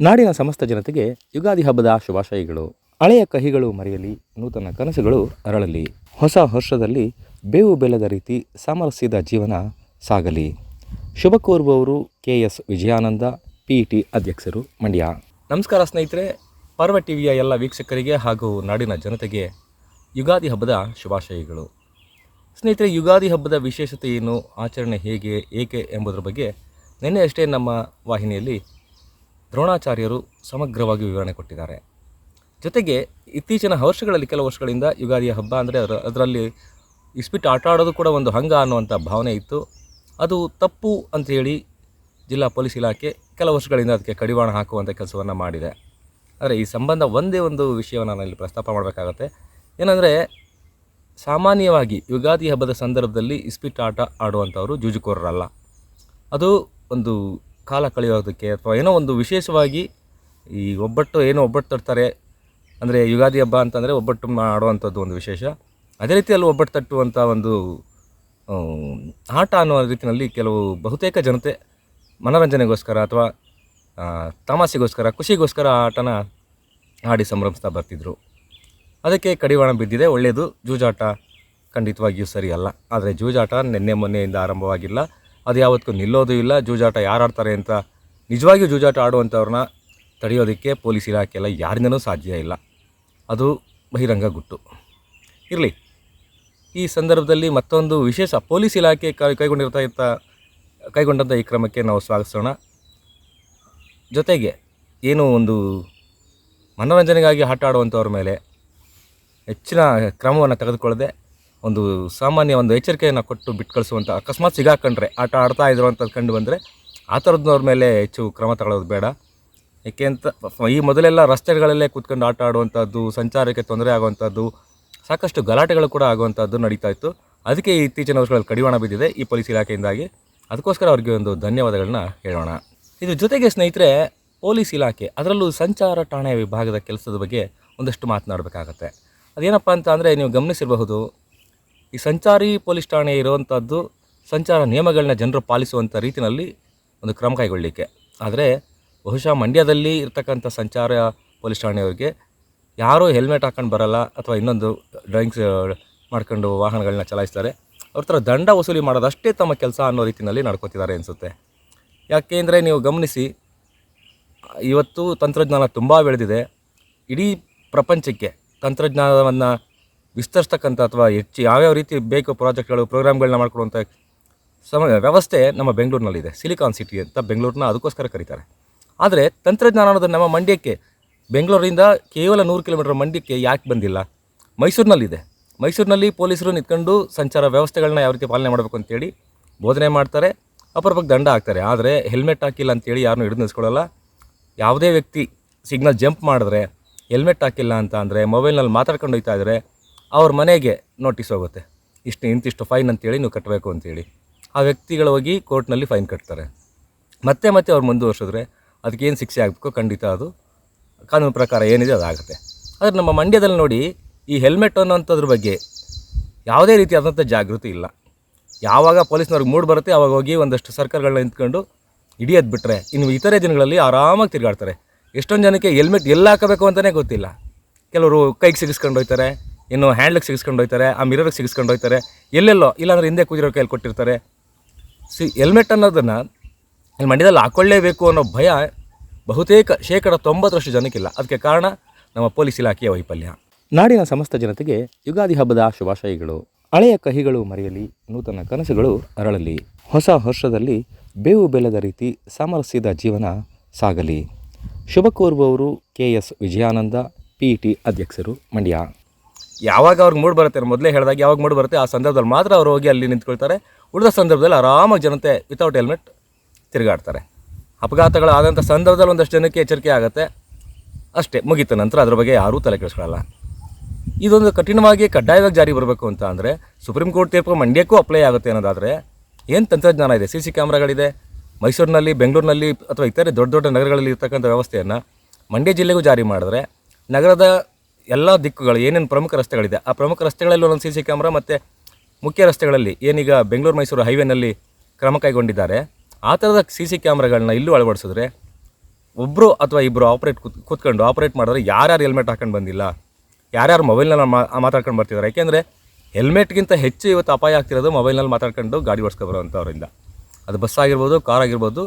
ನಾಡಿನ ಸಮಸ್ತ ಜನತೆಗೆ ಯುಗಾದಿ ಹಬ್ಬದ ಶುಭಾಶಯಗಳು. ಹಳೆಯ ಕಹಿಗಳು ಮರೆಯಲಿ, ನೂತನ ಕನಸುಗಳು ಅರಳಲಿ. ಹೊಸ ವರ್ಷದಲ್ಲಿ ಬೇವು ಬೆಲ್ಲದ ರೀತಿ ಸಾಮರಸ್ಯದ ಜೀವನ ಸಾಗಲಿ. ಶುಭ ಕೋರುವವರು K S Vijayananda P T ಅಧ್ಯಕ್ಷರು ಮಂಡ್ಯ. ನಮಸ್ಕಾರ ಸ್ನೇಹಿತರೆ, ಪರ್ವ ಟಿವಿಯ ಎಲ್ಲ ವೀಕ್ಷಕರಿಗೆ ಹಾಗೂ ನಾಡಿನ ಜನತೆಗೆ ಯುಗಾದಿ ಹಬ್ಬದ ಶುಭಾಶಯಗಳು. ಸ್ನೇಹಿತರೆ, ಯುಗಾದಿ ಹಬ್ಬದ ವಿಶೇಷತೆ ಏನು, ಆಚರಣೆ ಹೇಗೆ, ಏಕೆ ಎಂಬುದರ ಬಗ್ಗೆ ನಿನ್ನೆ ಅಷ್ಟೇ ನಮ್ಮ ವಾಹಿನಿಯಲ್ಲಿ ದ್ರೋಣಾಚಾರ್ಯರು ಸಮಗ್ರವಾಗಿ ವಿವರಣೆ ಕೊಟ್ಟಿದ್ದಾರೆ. ಜೊತೆಗೆ ಇತ್ತೀಚಿನ ವರ್ಷಗಳಲ್ಲಿ ಕೆಲವು ವರ್ಷಗಳಿಂದ ಯುಗಾದಿಯ ಹಬ್ಬ ಅಂದರೆ ಅದರ ಅದರಲ್ಲಿ ಇಸ್ಪಿಟ್ ಆಟ ಆಡೋದು ಕೂಡ ಒಂದು ಹಂಗ ಅನ್ನುವಂಥ ಭಾವನೆ ಇತ್ತು. ಅದು ತಪ್ಪು ಅಂಥೇಳಿ ಜಿಲ್ಲಾ ಪೊಲೀಸ್ ಇಲಾಖೆ ಕೆಲವು ವರ್ಷಗಳಿಂದ ಅದಕ್ಕೆ ಕಡಿವಾಣ ಹಾಕುವಂಥ ಕೆಲಸವನ್ನು ಮಾಡಿದೆ. ಆದರೆ ಈ ಸಂಬಂಧ ಒಂದೇ ಒಂದು ವಿಷಯವನ್ನು ನಾನು ಇಲ್ಲಿ ಪ್ರಸ್ತಾಪ ಮಾಡಬೇಕಾಗತ್ತೆ. ಏನಂದರೆ ಸಾಮಾನ್ಯವಾಗಿ ಯುಗಾದಿ ಹಬ್ಬದ ಸಂದರ್ಭದಲ್ಲಿ ಇಸ್ಪಿಟ್ ಆಟ ಆಡುವಂಥವರು ಜೂಜುಕೋರರಲ್ಲ. ಅದು ಒಂದು ಕಾಲ ಕಳೆಯೋದಕ್ಕೆ ಅಥವಾ ಏನೋ ಒಂದು ವಿಶೇಷವಾಗಿ ಈ ಒಬ್ಬಟ್ಟು ಏನೋ ಒಬ್ಬಟ್ಟು ತರ್ತಾರೆ, ಅಂದರೆ ಯುಗಾದಿ ಹಬ್ಬ ಅಂತಂದರೆ ಒಬ್ಬಟ್ಟು ಮಾಡುವಂಥದ್ದು ಒಂದು ವಿಶೇಷ. ಅದೇ ರೀತಿಯಲ್ಲಿ ಒಬ್ಬಟ್ಟು ತಟ್ಟುವಂಥ ಒಂದು ಆಟ ಅನ್ನೋ ರೀತಿಯಲ್ಲಿ ಕೆಲವು ಬಹುತೇಕ ಜನತೆ ಮನೋರಂಜನೆಗೋಸ್ಕರ ಅಥವಾ ತಮಾಸೆಗೋಸ್ಕರ ಖುಷಿಗೋಸ್ಕರ ಆಟನ ಆಡಿ ಸಂಭ್ರಮಿಸ್ತಾ ಬರ್ತಿದ್ರು. ಅದಕ್ಕೆ ಕಡಿವಾಣ ಬಿದ್ದಿದೆ ಒಳ್ಳೆಯದು ಜೂಜಾಟ ಖಂಡಿತವಾಗಿಯೂ ಸರಿಯಲ್ಲ. ಆದರೆ ಜೂಜಾಟ ನಿನ್ನೆ ಮೊನ್ನೆಯಿಂದ ಆರಂಭವಾಗಿಲ್ಲ. ಅದು ಯಾವತ್ತೂ ನಿಲ್ಲೋದು ಇಲ್ಲ. ಜೂಜಾಟ ಯಾರು ಆಡ್ತಾರೆ ಅಂತ ನಿಜವಾಗಿಯೂ ಜೂಜಾಟ ಆಡುವಂಥವ್ರನ್ನ ತಡೆಯೋದಕ್ಕೆ ಪೊಲೀಸ್ ಇಲಾಖೆ ಎಲ್ಲ ಯಾರಿಂದನೂ ಸಾಧ್ಯ ಇಲ್ಲ. ಅದು ಬಹಿರಂಗ ಗುಟ್ಟು. ಇರಲಿ, ಈ ಸಂದರ್ಭದಲ್ಲಿ ಮತ್ತೊಂದು ವಿಶೇಷ ಪೊಲೀಸ್ ಇಲಾಖೆ ಕೈಗೊಂಡಿರ್ತಾ ಇತ್ತ ಕೈಗೊಂಡಂಥ ಈ ಕ್ರಮಕ್ಕೆ ನಾವು ಸ್ವಾಗತಿಸೋಣ. ಜೊತೆಗೆ ಏನು ಒಂದು ಮನೋರಂಜನೆಗಾಗಿ ಆಟ ಆಡುವಂಥವ್ರ ಮೇಲೆ ಹೆಚ್ಚಿನ ಕ್ರಮವನ್ನು ತೆಗೆದುಕೊಳ್ಳದೆ ಒಂದು ಸಾಮಾನ್ಯ ಒಂದು ಎಚ್ಚರಿಕೆಯನ್ನು ಕೊಟ್ಟು ಬಿಟ್ಟು ಕಳಿಸುವಂಥ ಅಕಸ್ಮಾತ್ ಸಿಗಾಕೊಂಡ್ರೆ ಆಟ ಆಡ್ತಾ ಇದ್ರು ಅಂತ ಕಂಡು ಬಂದರೆ ಆ ಥರದ್ನವ್ರ ಮೇಲೆ ಹೆಚ್ಚು ಕ್ರಮ ತಗೊಳ್ಳೋದು ಬೇಡ. ಏಕೆ ಅಂತ ಈ ಮೊದಲೆಲ್ಲ ರಸ್ತೆಗಳಲ್ಲೇ ಕೂತ್ಕೊಂಡು ಆಟ ಆಡುವಂಥದ್ದು, ಸಂಚಾರಕ್ಕೆ ತೊಂದರೆ ಆಗುವಂಥದ್ದು, ಸಾಕಷ್ಟು ಗಲಾಟೆಗಳು ಕೂಡ ಆಗುವಂಥದ್ದು ನಡೀತಾ ಇತ್ತು. ಅದಕ್ಕೆ ಇತ್ತೀಚಿನ ವರ್ಷಗಳಲ್ಲಿ ಕಡಿವಾಣ ಬಿದ್ದಿದೆ ಈ ಪೊಲೀಸ್ ಇಲಾಖೆಯಿಂದಾಗಿ. ಅದಕ್ಕೋಸ್ಕರ ಅವ್ರಿಗೆ ಒಂದು ಧನ್ಯವಾದಗಳನ್ನ ಹೇಳೋಣ. ಇದ್ರ ಜೊತೆಗೆ ಸ್ನೇಹಿತರೆ, ಪೊಲೀಸ್ ಇಲಾಖೆ, ಅದರಲ್ಲೂ ಸಂಚಾರ ಠಾಣೆ ವಿಭಾಗದ ಕೆಲಸದ ಬಗ್ಗೆ ಒಂದಷ್ಟು ಮಾತನಾಡಬೇಕಾಗತ್ತೆ. ಅದೇನಪ್ಪ ಅಂತ ಅಂದರೆ ನೀವು ಗಮನಿಸಿರಬಹುದು ಈ ಸಂಚಾರಿ ಪೊಲೀಸ್ ಠಾಣೆ ಇರುವಂಥದ್ದು ಸಂಚಾರ ನಿಯಮಗಳನ್ನ ಜನರು ಪಾಲಿಸುವಂಥ ರೀತಿಯಲ್ಲಿ ಒಂದು ಕ್ರಮ ಕೈಗೊಳ್ಳಲಿಕ್ಕೆ ಆದರೆ ಬಹುಶಃ ಮಂಡ್ಯದಲ್ಲಿ ಇರ್ತಕ್ಕಂಥ ಸಂಚಾರ ಪೊಲೀಸ್ ಠಾಣೆಯವರಿಗೆ ಯಾರೂ ಹೆಲ್ಮೆಟ್ ಹಾಕೊಂಡು ಬರಲ್ಲ ಅಥವಾ ಇನ್ನೊಂದು ಡ್ರೈವಿಂಗ್ಸ್ ಮಾಡ್ಕೊಂಡು ವಾಹನಗಳನ್ನ ಚಲಾಯಿಸ್ತಾರೆ. ಅವ್ರ ಥರ ದಂಡ ವಸೂಲಿ ಮಾಡೋದಷ್ಟೇ ತಮ್ಮ ಕೆಲಸ ಅನ್ನೋ ರೀತಿಯಲ್ಲಿ ನಡ್ಕೋತಿದ್ದಾರೆ ಅನಿಸುತ್ತೆ. ಯಾಕೆಂದರೆ ನೀವು ಗಮನಿಸಿ, ಇವತ್ತು ತಂತ್ರಜ್ಞಾನ ತುಂಬ ಬೆಳೆದಿದೆ. ಇಡೀ ಪ್ರಪಂಚಕ್ಕೆ ತಂತ್ರಜ್ಞಾನವನ್ನು ವಿಸ್ತರಿಸ್ತಕ್ಕಂಥ ಅಥವಾ ಹೆಚ್ಚು ಯಾವ್ಯಾವ ರೀತಿ ಬೇಕು ಪ್ರಾಜೆಕ್ಟ್ಗಳು, ಪ್ರೋಗ್ರಾಮ್ಗಳನ್ನ ಮಾಡ್ಕೊಡುವಂಥ ಸಮ, ವ್ಯವಸ್ಥೆ ನಮ್ಮ ಬೆಂಗಳೂರಿನಲ್ಲಿದೆ. ಸಿಲಿಕಾನ್ ಸಿಟಿ ಅಂತ ಬೆಂಗಳೂರನ್ನ ಅದಕ್ಕೋಸ್ಕರ ಕರೀತಾರೆ. ಆದರೆ ತಂತ್ರಜ್ಞಾನ ಅನ್ನೋದು ನಮ್ಮ ಮಂಡ್ಯಕ್ಕೆ, ಬೆಂಗಳೂರಿಂದ ಕೇವಲ ನೂರು ಕಿಲೋಮೀಟರ್ ಮಂಡ್ಯಕ್ಕೆ ಯಾಕೆ ಬಂದಿಲ್ಲ? ಮೈಸೂರಿನಲ್ಲಿದೆ. ಮೈಸೂರಿನಲ್ಲಿ ಪೊಲೀಸರು ನಿಂತ್ಕೊಂಡು ಸಂಚಾರ ವ್ಯವಸ್ಥೆಗಳನ್ನ ಯಾವ ರೀತಿ ಪಾಲನೆ ಮಾಡಬೇಕು ಅಂತೇಳಿ ಬೋಧನೆ ಮಾಡ್ತಾರೆ. ಅಪರೂಪಕ್ಕೆ ದಂಡ ಹಾಕ್ತಾರೆ. ಆದರೆ ಹೆಲ್ಮೆಟ್ ಹಾಕಿಲ್ಲ ಅಂತೇಳಿ ಯಾರನ್ನೂ ಹಿಡಿದು ನಿಲ್ಸ್ಕೊಳ್ಳಲ್ಲ ಯಾವುದೇ ವ್ಯಕ್ತಿ ಸಿಗ್ನಲ್ ಜಂಪ್ ಮಾಡಿದ್ರೆ, ಹೆಲ್ಮೆಟ್ ಹಾಕಿಲ್ಲ ಅಂತ ಅಂದರೆ, ಮೊಬೈಲ್ನಲ್ಲಿ ಮಾತಾಡ್ಕೊಂಡು ಹೋಗ್ತಾ ಇದ್ದರೆ ಅವ್ರ ಮನೆಗೆ ನೋಟಿಸ್ ಹೋಗುತ್ತೆ. ಇಷ್ಟು ಇಂತಿಷ್ಟು ಫೈನ್ ಅಂತೇಳಿ ನೀವು ಕಟ್ಟಬೇಕು ಅಂತೇಳಿ. ಆ ವ್ಯಕ್ತಿಗಳು ಹೋಗಿ ಕೋರ್ಟ್ನಲ್ಲಿ ಫೈನ್ ಕಟ್ತಾರೆ. ಮತ್ತೆ ಮತ್ತೆ ಅವ್ರು ಮುಂದುವರ್ಸಿದ್ರೆ ಅದಕ್ಕೇನು ಶಿಕ್ಷೆ ಆಗಬೇಕು ಖಂಡಿತ ಅದು. ಕಾನೂನು ಪ್ರಕಾರ ಏನಿದೆ ಅದಾಗುತ್ತೆ. ಆದರೆ ನಮ್ಮ ಮಂಡ್ಯದಲ್ಲಿ ನೋಡಿ ಈ ಹೆಲ್ಮೆಟ್ ಅನ್ನೋಂಥದ್ರ ಬಗ್ಗೆ ಯಾವುದೇ ರೀತಿಯಾದಂಥ ಜಾಗೃತಿ ಇಲ್ಲ. ಯಾವಾಗ ಪೊಲೀಸ್ನವ್ರಿಗೆ ಮೂಡ್ ಬರುತ್ತೆ ಅವಾಗ ಹೋಗಿ ಒಂದಷ್ಟು ಸರ್ಕಾರಗಳನ್ನ ನಿಂತ್ಕೊಂಡು ಹಿಡಿಯೋದು ಬಿಟ್ಟರೆ ಇನ್ನು ಇತರೆ ದಿನಗಳಲ್ಲಿ ಆರಾಮಾಗಿ ತಿರುಗಾಡ್ತಾರೆ. ಎಷ್ಟೊಂದು ಜನಕ್ಕೆ ಹೆಲ್ಮೆಟ್ ಎಲ್ಲಿ ಹಾಕಬೇಕು ಅಂತಲೇ ಗೊತ್ತಿಲ್ಲ. ಕೆಲವರು ಕೈಗೆ ಸಿಗಿಸ್ಕೊಂಡು ಹೋಗ್ತಾರೆ. ಇನ್ನು ಹ್ಯಾಂಡ್ಲಿಗೆ ಸಿಗಿಸ್ಕೊಂಡು ಹೋಗ್ತಾರೆ, ಆ ಮಿರರ್ಗೆ ಸಿಗಿಸ್ಕೊಂಡು ಹೋಗ್ತಾರೆ, ಎಲ್ಲೆಲ್ಲೋ, ಇಲ್ಲಾಂದ್ರೆ ಹಿಂದೆ ಕೂದಿರೋ ಕೈಯಲ್ಲಿ ಕೊಟ್ಟಿರ್ತಾರೆ. ಸಿ ಹೆಲ್ಮೆಟ್ ಅನ್ನೋದನ್ನು ಇಲ್ಲಿ ಮಂಡ್ಯದಲ್ಲಿ ಹಾಕ್ಕೊಳ್ಳೇಬೇಕು ಅನ್ನೋ ಭಯ ಬಹುತೇಕ ಶೇಕಡ ತೊಂಬತ್ತರಷ್ಟು ಜನಕ್ಕಿಲ್ಲ. ಅದಕ್ಕೆ ಕಾರಣ ನಮ್ಮ ಪೊಲೀಸ್ ಇಲಾಖೆಯ ವೈಫಲ್ಯ. ನಾಡಿನ ಸಮಸ್ತ ಜನತೆಗೆ ಯುಗಾದಿ ಹಬ್ಬದ ಶುಭಾಶಯಗಳು. ಹಳೆಯ ಕಹಿಗಳು ಮರೆಯಲಿ, ನೂತನ ಕನಸುಗಳು ಅರಳಲಿ. ಹೊಸ ವರ್ಷದಲ್ಲಿ ಬೇವು ಬೆಲ್ಲದ ರೀತಿ ಸಾಮರಸ್ಯದ ಜೀವನ ಸಾಗಲಿ. ಶುಭ ಕೋರುವವರು K S Vijayananda, P T ಅಧ್ಯಕ್ಷರು ಮಂಡ್ಯ. ಯಾವಾಗ ಅವ್ರಿಗೆ ಮೂಡ್ ಬರುತ್ತೆ ಮೊದಲೇ ಹೇಳಿದಾಗ ಯಾವಾಗ ಮೂಡ್ ಬರುತ್ತೆ ಆ ಸಂದರ್ಭದಲ್ಲಿ ಮಾತ್ರ ಅವ್ರು ಹೋಗಿ ಅಲ್ಲಿ ನಿಂತ್ಕೊಳ್ತಾರೆ. ಉಳಿದ ಸಂದರ್ಭದಲ್ಲಿ ಆರಾಮಾಗಿ ಜನತೆ ವಿತೌಟ್ ಹೆಲ್ಮೆಟ್ ತಿರುಗಾಡ್ತಾರೆ. ಅಪಘಾತಗಳಾದಂಥ ಸಂದರ್ಭದಲ್ಲಿ ಒಂದಷ್ಟು ಜನಕ್ಕೆ ಎಚ್ಚರಿಕೆ ಆಗುತ್ತೆ. ಅಷ್ಟೇ, ಮುಗಿತು. ನಂತರ ಅದ್ರ ಬಗ್ಗೆ ಯಾರೂ ತಲೆ ಕೆಡಿಸ್ಕೊಳ್ಳಲ್ಲ ಇದೊಂದು ಕಠಿಣವಾಗಿ ಕಡ್ಡಾಯವಾಗಿ ಜಾರಿ ಬರಬೇಕು ಅಂತ ಅಂದರೆ ಸುಪ್ರೀಂ ಕೋರ್ಟ್ ತೀರ್ಪು ಮಂಡ್ಯಕ್ಕೂ ಅಪ್ಲೈ ಆಗುತ್ತೆ ಅನ್ನೋದಾದರೆ ಏನು ತಂತ್ರಜ್ಞಾನ ಇದೆ? ಸಿ ಸಿ ಕ್ಯಾಮ್ರಾಗಳಿದೆ. ಮೈಸೂರಿನಲ್ಲಿ, ಬೆಂಗಳೂರಿನಲ್ಲಿ ಅಥವಾ ಇತರೆ ದೊಡ್ಡ ದೊಡ್ಡ ನಗರಗಳಲ್ಲಿ ಇರ್ತಕ್ಕಂಥ ವ್ಯವಸ್ಥೆಯನ್ನು ಮಂಡ್ಯ ಜಿಲ್ಲೆಗೂ ಜಾರಿ ಮಾಡಿದ್ರೆ ನಗರದ ಎಲ್ಲ ದಿಕ್ಕುಗಳು, ಏನೇನು ಪ್ರಮುಖ ರಸ್ತೆಗಳಿದೆ, ಆ ಪ್ರಮುಖ ರಸ್ತೆಗಳಲ್ಲಿ ಒಂದೊಂದು ಸಿ ಸಿ ಕ್ಯಾಮ್ರಾ ಮತ್ತು ಮುಖ್ಯ ರಸ್ತೆಗಳಲ್ಲಿ ಏನೀಗ ಬೆಂಗಳೂರು ಮೈಸೂರು ಹೈವೇನಲ್ಲಿ ಕ್ರಮ ಕೈಗೊಂಡಿದ್ದಾರೆ. ಆ ಥರದ ಸಿ ಸಿ ಕ್ಯಾಮ್ರಾಗಳನ್ನ ಇಲ್ಲೂ ಅಳವಡಿಸಿದ್ರೆ ಒಬ್ಬರು ಅಥವಾ ಇಬ್ಬರು ಆಪ್ರೇಟ್ ಕೂತ್, ಕೂತ್ಕೊಂಡು ಆಪ್ರೇಟ್ ಮಾಡಿದ್ರೆ ಯಾರ್ಯಾರು ಹೆಲ್ಮೆಟ್ ಹಾಕೊಂಡು ಬಂದಿಲ್ಲ, ಯಾರ್ಯಾರು ಮೊಬೈಲ್ನಲ್ಲಿ ಮಾತಾಡ್ಕೊಂಡು ಬರ್ತಿದ್ದಾರೆ. ಯಾಕೆಂದರೆ ಹೆಲ್ಮೆಟ್ಗಿಂತ ಹೆಚ್ಚು ಇವತ್ತು ಅಪಾಯ ಆಗ್ತಿರೋದು ಮೊಬೈಲ್ನಲ್ಲಿ ಮಾತಾಡ್ಕೊಂಡು ಗಾಡಿ ಓಡಿಸ್ಕೊಬರೋವಂಥವ್ರಿಂದ ಅದು ಬಸ್ ಆಗಿರ್ಬೋದು ಕಾರ್ ಆಗಿರ್ಬೋದು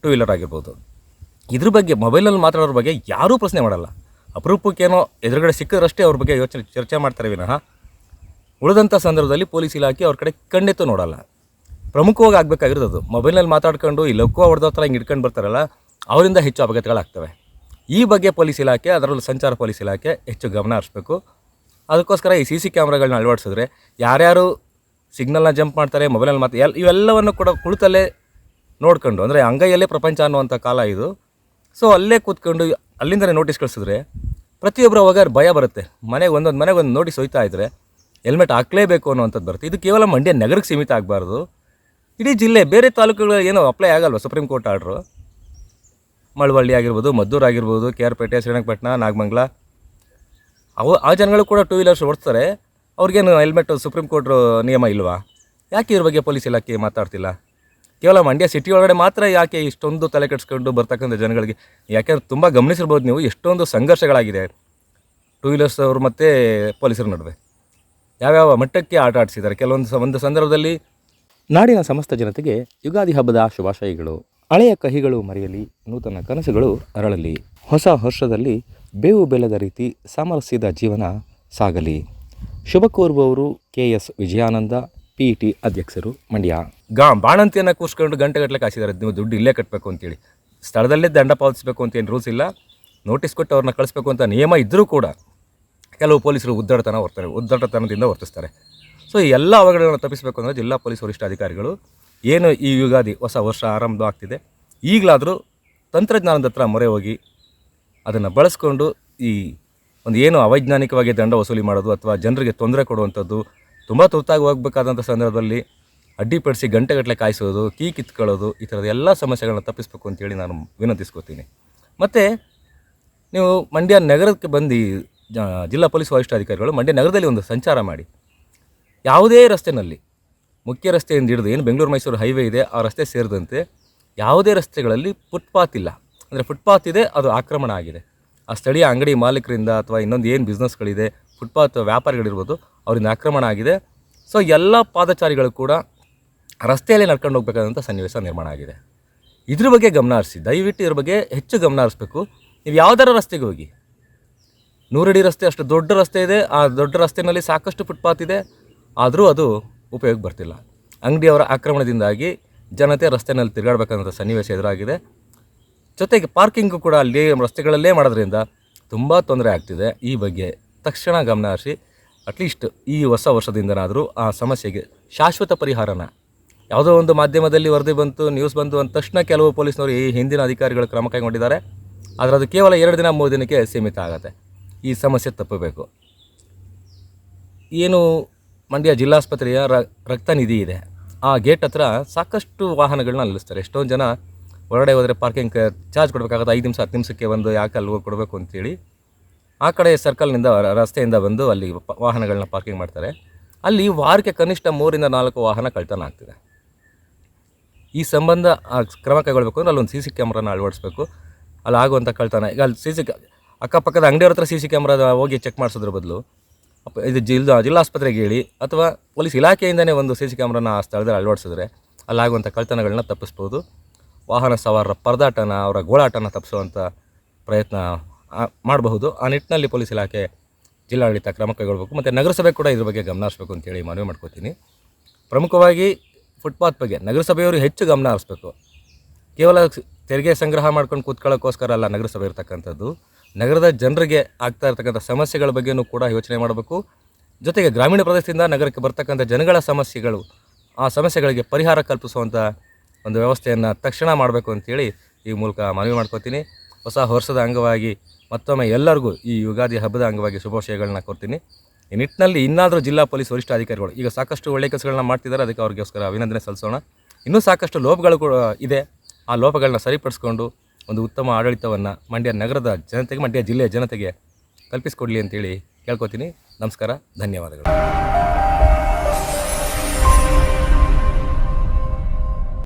ಟೂ ವೀಲರ್ ಆಗಿರ್ಬೋದು. ಇದ್ರ ಬಗ್ಗೆ ಮೊಬೈಲಲ್ಲಿ ಮಾತಾಡೋರ ಬಗ್ಗೆ ಯಾರೂ ಪ್ರಶ್ನೆ ಮಾಡಲ್ಲ. ಅಪರೂಪಕ್ಕೇನೋ ಎದುರುಗಡೆ ಸಿಕ್ಕಿದ್ರಷ್ಟೇ ಅವ್ರ ಬಗ್ಗೆ ಯೋಚನೆ ಚರ್ಚೆ ಮಾಡ್ತಾರೆ ವಿನಃ. ಉಳಿದಂಥ ಸಂದರ್ಭದಲ್ಲಿ ಪೊಲೀಸ್ ಇಲಾಖೆ ಅವ್ರ ಕಡೆ ಖಂಡಿತ ನೋಡಲ್ಲ. ಪ್ರಮುಖವಾಗಿ ಆಗಬೇಕಾಗಿರೋದು ಅದು. ಮೊಬೈಲ್ನಲ್ಲಿ ಮಾತಾಡ್ಕೊಂಡು ಈ ಲಕ್ಕೋ ಹೊಡೆದ ಥರ ಹಿಂಗೆ ಇಟ್ಕೊಂಡು ಬರ್ತಾರಲ್ಲ, ಅವರಿಂದ ಹೆಚ್ಚು ಅಪಘಾತಗಳಾಗ್ತವೆ. ಈ ಬಗ್ಗೆ ಪೊಲೀಸ್ ಇಲಾಖೆ, ಅದರಲ್ಲೂ ಸಂಚಾರ ಪೊಲೀಸ್ ಇಲಾಖೆ ಹೆಚ್ಚು ಗಮನ ಹರಿಸ್ಬೇಕು. ಅದಕ್ಕೋಸ್ಕರ ಈ ಸಿ ಸಿ ಕ್ಯಾಮ್ರಾಗಳನ್ನ ಅಳವಡಿಸಿದ್ರೆ ಯಾರ್ಯಾರು ಸಿಗ್ನಲ್ನ ಜಂಪ್ ಮಾಡ್ತಾರೆ ಮೊಬೈಲಲ್ಲಿ ಮಾತು ಎಲ್, ಇವೆಲ್ಲವನ್ನು ಕೂಡ ಕುಳಿತಲ್ಲೇ ನೋಡ್ಕೊಂಡು, ಅಂದರೆ ಅಂಗೈಯಲ್ಲೇ ಪ್ರಪಂಚ ಅನ್ನುವಂಥ ಕಾಲ ಇದು. ಸೊ, ಅಲ್ಲೇ ಕೂತ್ಕೊಂಡು ಅಲ್ಲಿಂದಲೇ ನೋಟಿಸ್ ಕಳಿಸಿದ್ರೆ ಪ್ರತಿಯೊಬ್ಬರು ಅವಾಗ ಭಯ ಬರುತ್ತೆ. ಮನೆಗೆ ಒಂದೊಂದು ಮನೆಗೆ ಒಂದು ನೋಟಿಸ್ ಹೋಯ್ತಾ ಇದ್ದರೆ ಹೆಲ್ಮೆಟ್ ಹಾಕಲೇಬೇಕು ಅನ್ನೋವಂಥದ್ದು ಬರುತ್ತೆ. ಇದು ಕೇವಲ ಮಂಡ್ಯ ನಗರಕ್ಕೆ ಸೀಮಿತ ಆಗಬಾರ್ದು. ಇಡೀ ಜಿಲ್ಲೆ ಬೇರೆ ತಾಲೂಕುಗಳು ಏನೋ ಅಪ್ಲೈ ಆಗಲ್ವ ಸುಪ್ರೀಂ ಕೋರ್ಟ್ ಆರ್ಡ್ರು ಮಳವಳ್ಳಿ ಆಗಿರ್ಬೋದು, ಮದ್ದೂರು ಆಗಿರ್ಬೋದು ಕೆ ಆರ್ ಪೇಟೆ ಶ್ರೀರಂಗಪಟ್ಟಣ, ನಾಗಮಂಗಲ. ಅವು ಆ ಜನಗಳು ಕೂಡ ಟೂ ವೀಲರ್ಸ್ ಓಡಿಸ್ತಾರೆ. ಅವ್ರಿಗೇನು ಹೆಲ್ಮೆಟ್ ಸುಪ್ರೀಂ ಕೋರ್ಟ್ ನಿಯಮ ಇಲ್ವಾ? ಯಾಕೆ ಇದ್ರ ಬಗ್ಗೆ ಪೊಲೀಸ್ ಇಲಾಖೆ ಮಾತಾಡ್ತಿಲ್ಲ? ಕೇವಲ ಮಂಡ್ಯ ಸಿಟಿ ಒಳಗಡೆ ಮಾತ್ರ ಯಾಕೆ ಇಷ್ಟೊಂದು ತಲೆ ಕೆಡಿಸ್ಕೊಂಡು ಬರ್ತಕ್ಕಂಥ ಜನಗಳಿಗೆ? ಯಾಕೆಂದ್ರೆ ತುಂಬ ಗಮನಿಸಿರ್ಬೋದು ನೀವು, ಎಷ್ಟೊಂದು ಸಂಘರ್ಷಗಳಾಗಿದೆ. ಟೂ ವೀಲರ್ಸ್ ಅವರು ಮತ್ತು ಪೊಲೀಸರ ನಡುವೆ. ಯಾವ್ಯಾವ ಮಟ್ಟಕ್ಕೆ ಆಟ ಆಡಿಸಿದ್ದಾರೆ? ಕೆಲವೊಂದು ಒಂದು ಸಂದರ್ಭದಲ್ಲಿ ನಾಡಿನ ಸಮಸ್ತ ಜನತೆಗೆ ಯುಗಾದಿ ಹಬ್ಬದ ಶುಭಾಶಯಗಳು. ಹಳೆಯ ಕಹಿಗಳು ಮರೆಯಲಿ, ನೂತನ ಕನಸುಗಳು ಅರಳಲಿ. ಹೊಸ ವರ್ಷದಲ್ಲಿ ಬೇವು ಬೆಲ್ಲದ ರೀತಿ ಸಾಮರಸ್ಯದ ಜೀವನ ಸಾಗಲಿ. ಶುಭ ಕೋರುವವರು K S Vijayananda, P T ಅಧ್ಯಕ್ಷರು ಮಂಡ್ಯ. ಗಾ ಬಾಣಂತಿಯನ್ನು ಕೂರ್ಸ್ಕೊಂಡು ಗಂಟೆಗಟ್ಟಲೆ ಕಾಸಿದ್ದಾರೆ ನೀವು ದುಡ್ಡು ಇಲ್ಲೇ ಕಟ್ಟಬೇಕು ಅಂತೇಳಿ. ಸ್ಥಳದಲ್ಲೇ ದಂಡ ಪಾವತಿಸಬೇಕು ಅಂತ ಏನು ರೂಲ್ಸ್ ಇಲ್ಲ. ನೋಟಿಸ್ ಕೊಟ್ಟು ಅವ್ರನ್ನ ಕಳಿಸ್ಬೇಕು ಅಂತ ನಿಯಮ ಇದ್ದರೂ ಕೂಡ ಕೆಲವು ಪೊಲೀಸರು ಉದ್ದಾಡತನ ವರ್ತಾರೆ ಉದ್ದಾಡತನದಿಂದ ವರ್ತಿಸ್ತಾರೆ. ಸೊ ಈ ಎಲ್ಲ ಅವಘಡಗಳನ್ನು ತಪ್ಪಿಸಬೇಕು ಅಂದರೆ ಜಿಲ್ಲಾ ಪೊಲೀಸ್ ವರಿಷ್ಠಾಧಿಕಾರಿಗಳು ಏನು ಈ ಯುಗಾದಿ ಹೊಸ ವರ್ಷ ಆರಂಭ ಆಗ್ತಿದೆ. ಈಗಲಾದರೂ ತಂತ್ರಜ್ಞಾನದ ಹತ್ರ ಮೊರೆ ಹೋಗಿ ಅದನ್ನು ಬಳಸ್ಕೊಂಡು ಈ ಒಂದು ಏನು ಅವೈಜ್ಞಾನಿಕವಾಗಿ ದಂಡ ವಸೂಲಿ ಮಾಡೋದು ಅಥವಾ ಜನರಿಗೆ ತೊಂದರೆ ಕೊಡುವಂಥದ್ದು ತುಂಬ ತುರ್ತಾಗಿ ಹೋಗಬೇಕಾದಂಥ ಸಂದರ್ಭದಲ್ಲಿ ಅಡ್ಡಿಪಡಿಸಿ ಗಂಟೆಗಟ್ಟಲೆ ಕಾಯಿಸೋದು, ಕೀ ಕಿತ್ಕೊಳ್ಳೋದು, ಈ ಥರದ ಎಲ್ಲ ಸಮಸ್ಯೆಗಳನ್ನ ತಪ್ಪಿಸ್ಬೇಕು ಅಂತೇಳಿ ನಾನು ವಿನಂತಿಸ್ಕೋತೀನಿ. ಮತ್ತು ನೀವು ಮಂಡ್ಯ ನಗರಕ್ಕೆ ಬಂದು ಜಿಲ್ಲಾ ಪೊಲೀಸ್ ವರಿಷ್ಠಾಧಿಕಾರಿಗಳು ಮಂಡ್ಯ ನಗರದಲ್ಲಿ ಒಂದು ಸಂಚಾರ ಮಾಡಿ. ಯಾವುದೇ ರಸ್ತೆನಲ್ಲಿ, ಮುಖ್ಯ ರಸ್ತೆಯಿಂದ ಹಿಡಿದು ಏನು ಬೆಂಗಳೂರು, ಮೈಸೂರು ಹೈವೇ ಇದೆ, ಆ ರಸ್ತೆ ಸೇರಿದಂತೆ ಯಾವುದೇ ರಸ್ತೆಗಳಲ್ಲಿ ಫುಟ್ಪಾತ್ ಇಲ್ಲ. ಅಂದರೆ ಫುಟ್ಪಾತ್ ಇದೆ, ಅದು ಆಕ್ರಮಣ ಆಗಿದೆ. ಆ ಸ್ಥಳೀಯ ಅಂಗಡಿ ಮಾಲೀಕರಿಂದ ಅಥವಾ ಇನ್ನೊಂದು ಏನು ಬಿಸ್ನೆಸ್ಗಳಿದೆ ಫುಟ್ಪಾತ್ ವ್ಯಾಪಾರಿಗಳಿರ್ಬೋದು, ಅವರಿಂದ ಆಕ್ರಮಣ ಆಗಿದೆ. ಸೊ ಎಲ್ಲ ಪಾದಚಾರಿಗಳು ಕೂಡ ರಸ್ತೆಯಲ್ಲೇ ನಡ್ಕೊಂಡು ಹೋಗ್ಬೇಕಾದಂಥ ಸನ್ನಿವೇಶ ನಿರ್ಮಾಣ ಆಗಿದೆ. ಇದ್ರ ಬಗ್ಗೆ ಗಮನ ಹರಿಸಿ, ದಯವಿಟ್ಟು ಇದ್ರ ಬಗ್ಗೆ ಹೆಚ್ಚು ಗಮನ ಹರಿಸ್ಬೇಕು. ನೀವು ಯಾವ್ದಾರ ರಸ್ತೆಗೆ ಹೋಗಿ. ನೂರಡಿ ರಸ್ತೆ, ಅಷ್ಟು ದೊಡ್ಡ ರಸ್ತೆ ಇದೆ. ಆ ದೊಡ್ಡ ರಸ್ತೆಯಲ್ಲಿ ಸಾಕಷ್ಟು ಫುಟ್ಪಾತ್ ಇದೆ. ಆದರೂ ಅದು ಉಪಯೋಗ ಬರ್ತಿಲ್ಲ. ಅಂಗಡಿಯವರ ಆಕ್ರಮಣದಿಂದಾಗಿ ಜನತೆ ರಸ್ತೆನಲ್ಲಿ ತಿರುಗಾಡಬೇಕಂತ ಸನ್ನಿವೇಶ ಎದುರಾಗಿದೆ. ಜೊತೆಗೆ ಪಾರ್ಕಿಂಗು ಕೂಡ ಅಲ್ಲಿ ರಸ್ತೆಗಳಲ್ಲೇ ಮಾಡೋದ್ರಿಂದ ತುಂಬ ತೊಂದರೆ ಆಗ್ತಿದೆ. ಈ ಬಗ್ಗೆ ತಕ್ಷಣ ಗಮನ ಹರಿಸಿ ಅಟ್ಲೀಸ್ಟ್ ಈ ಹೊಸ ವರ್ಷದಿಂದನಾದರೂ ಆ ಸಮಸ್ಯೆಗೆ ಶಾಶ್ವತ ಪರಿಹಾರನ ಯಾವುದೋ ಒಂದು ಮಾಧ್ಯಮದಲ್ಲಿ ವರದಿ ಬಂತು ನ್ಯೂಸ್ ಬಂತು ಅಂದ ತಕ್ಷಣ ಕೆಲವು ಪೊಲೀಸ್ನವರು ಈ ಹಿಂದಿನ ಅಧಿಕಾರಿಗಳು ಕ್ರಮ ಕೈಗೊಂಡಿದ್ದಾರೆ. ಆದರೆ ಅದು ಕೇವಲ ಎರಡು ದಿನ, ಮೂರು ದಿನಕ್ಕೆ ಸೀಮಿತ ಆಗುತ್ತೆ. ಈ ಸಮಸ್ಯೆ ತಪ್ಪಬೇಕು. ಏನು ಮಂಡ್ಯ ಜಿಲ್ಲಾಸ್ಪತ್ರೆಯ ರಕ್ತ ನಿಧಿ ಇದೆ. ಆ ಗೇಟ್ ಹತ್ರ ಸಾಕಷ್ಟು ವಾಹನಗಳನ್ನ ನಿಲ್ಲಿಸ್ತಾರೆ. ಎಷ್ಟೊಂದು ಜನ ಹೊರಗಡೆ ಹೋದರೆ ಪಾರ್ಕಿಂಗ್ ಚಾರ್ಜ್ ಕೊಡಬೇಕಾಗುತ್ತೆ. ಐದು ನಿಮಿಷ, ಹತ್ತು ನಿಮಿಷಕ್ಕೆ ಒಂದು ಯಾಕೆ ಅಲ್ಲಿ ಹೋಗಿ ಕೊಡಬೇಕು ಅಂತೇಳಿ. ಆ ಕಡೆ ಸರ್ಕಲ್ನಿಂದ ರಸ್ತೆಯಿಂದ ಬಂದು ಅಲ್ಲಿ ವಾಹನಗಳನ್ನ ಪಾರ್ಕಿಂಗ್ ಮಾಡ್ತಾರೆ. ಅಲ್ಲಿ ವಾರಕ್ಕೆ ಕನಿಷ್ಠ ಮೂರಿಂದ ನಾಲ್ಕು ವಾಹನ ಕಳ್ತನ ಆಗ್ತಿದೆ. ಈ ಸಂಬಂಧ ಕ್ರಮ ಕೈಗೊಳ್ಬೇಕು ಅಂದರೆ ಅಲ್ಲೊಂದು ಸಿ ಸಿ ಕ್ಯಾಮ್ರಾನ ಅಳವಡಿಸ್ಬೇಕು. ಅಲ್ಲಿ ಆಗುವಂಥ ಕಳ್ತನ ಈಗ ಅಲ್ಲಿ ಸಿ ಸಿ ಅಕ್ಕಪಕ್ಕದ ಅಂಗಡಿಯವ್ರ ಹತ್ರ ಸಿ ಸಿ ಕ್ಯಾಮ್ರಾದ ಹೋಗಿ ಚೆಕ್ ಮಾಡಿಸೋದ್ರ ಬದಲು ಇದು ಜಿಲ್ಲಾ ಜಿಲ್ಲಾಸ್ಪತ್ರೆಗೆ ಹೇಳಿ, ಅಥವಾ ಪೊಲೀಸ್ ಇಲಾಖೆಯಿಂದನೇ ಒಂದು ಸಿ ಸಿ ಕ್ಯಾಮ್ರಾನ ಆ ಸ್ಥಳದಲ್ಲಿ ಅಳವಡಿಸಿದ್ರೆ ಅಲ್ಲಾಗುವಂಥ ಕಳ್ತನಗಳನ್ನ ತಪ್ಪಿಸ್ಬೋದು. ವಾಹನ ಸವಾರರ ಪರದಾಟನ, ಅವರ ಗೋಳಾಟನ ತಪ್ಪಿಸುವಂಥ ಪ್ರಯತ್ನ ಮಾಡಬಹುದು. ಆ ನಿಟ್ಟಿನಲ್ಲಿ ಪೊಲೀಸ್ ಇಲಾಖೆ ಜಿಲ್ಲಾಡಳಿತ ಕ್ರಮ ಕೈಗೊಳ್ಬೇಕು. ಮತ್ತು ನಗರಸಭೆ ಕೂಡ ಇದ್ರ ಬಗ್ಗೆ ಗಮನ ಹರಿಸ್ಬೇಕು ಅಂತೇಳಿ ಮನವಿ ಮಾಡ್ಕೋತೀನಿ. ಪ್ರಮುಖವಾಗಿ ಫುಟ್ಪಾತ್ ಬಗ್ಗೆ ನಗರಸಭೆಯವರು ಹೆಚ್ಚು ಗಮನ ಹರಿಸ್ಬೇಕು. ಕೇವಲ ತೆರಿಗೆ ಸಂಗ್ರಹ ಮಾಡ್ಕೊಂಡು ಕೂತ್ಕೊಳ್ಳೋಕ್ಕೋಸ್ಕರ ಅಲ್ಲ ನಗರಸಭೆ ಇರ್ತಕ್ಕಂಥದ್ದು. ನಗರದ ಜನರಿಗೆ ಆಗ್ತಾ ಇರ್ತಕ್ಕಂಥ ಸಮಸ್ಯೆಗಳ ಬಗ್ಗೆಯೂ ಕೂಡ ಯೋಚನೆ ಮಾಡಬೇಕು. ಜೊತೆಗೆ ಗ್ರಾಮೀಣ ಪ್ರದೇಶದಿಂದ ನಗರಕ್ಕೆ ಬರ್ತಕ್ಕಂಥ ಜನಗಳ ಸಮಸ್ಯೆಗಳು, ಆ ಸಮಸ್ಯೆಗಳಿಗೆ ಪರಿಹಾರ ಕಲ್ಪಿಸುವಂಥ ಒಂದು ವ್ಯವಸ್ಥೆಯನ್ನು ತಕ್ಷಣ ಮಾಡಬೇಕು ಅಂತೇಳಿ ಈ ಮೂಲಕ ಮನವಿ ಮಾಡ್ಕೋತೀನಿ. ಹೊಸ ವರ್ಷದ ಅಂಗವಾಗಿ ಮತ್ತೊಮ್ಮೆ ಎಲ್ಲರಿಗೂ ಈ ಯುಗಾದಿ ಹಬ್ಬದ ಅಂಗವಾಗಿ ಶುಭಾಶಯಗಳನ್ನ ಕೊಡ್ತೀನಿ. ಈ ನಿಟ್ಟಿನಲ್ಲಿ ಇನ್ನಾದರೂ ಜಿಲ್ಲಾ ಪೊಲೀಸ್ ವರಿಷ್ಠಾಧಿಕಾರಿಗಳು ಈಗ ಸಾಕಷ್ಟು ಒಳ್ಳೆಯ ಕೆಲಸಗಳನ್ನ ಮಾಡ್ತಿದ್ದಾರೆ, ಅದಕ್ಕೆ ಅವ್ರಿಗೋಸ್ಕರ ಅಭಿನಂದನೆ ಸಲ್ಲಿಸೋಣ. ಇನ್ನೂ ಸಾಕಷ್ಟು ಲೋಪಗಳು ಕೂಡ ಇದೆ. ಆ ಲೋಪಗಳನ್ನ ಸರಿಪಡಿಸ್ಕೊಂಡು ಒಂದು ಉತ್ತಮ ಆಡಳಿತವನ್ನು ಮಂಡ್ಯ ನಗರದ ಜನತೆಗೆ, ಮಂಡ್ಯ ಜಿಲ್ಲೆಯ ಜನತೆಗೆ ಕಲ್ಪಿಸಿಕೊಡ್ಲಿ ಅಂತೇಳಿ ಕೇಳ್ಕೊತೀನಿ. ನಮಸ್ಕಾರ, ಧನ್ಯವಾದಗಳು.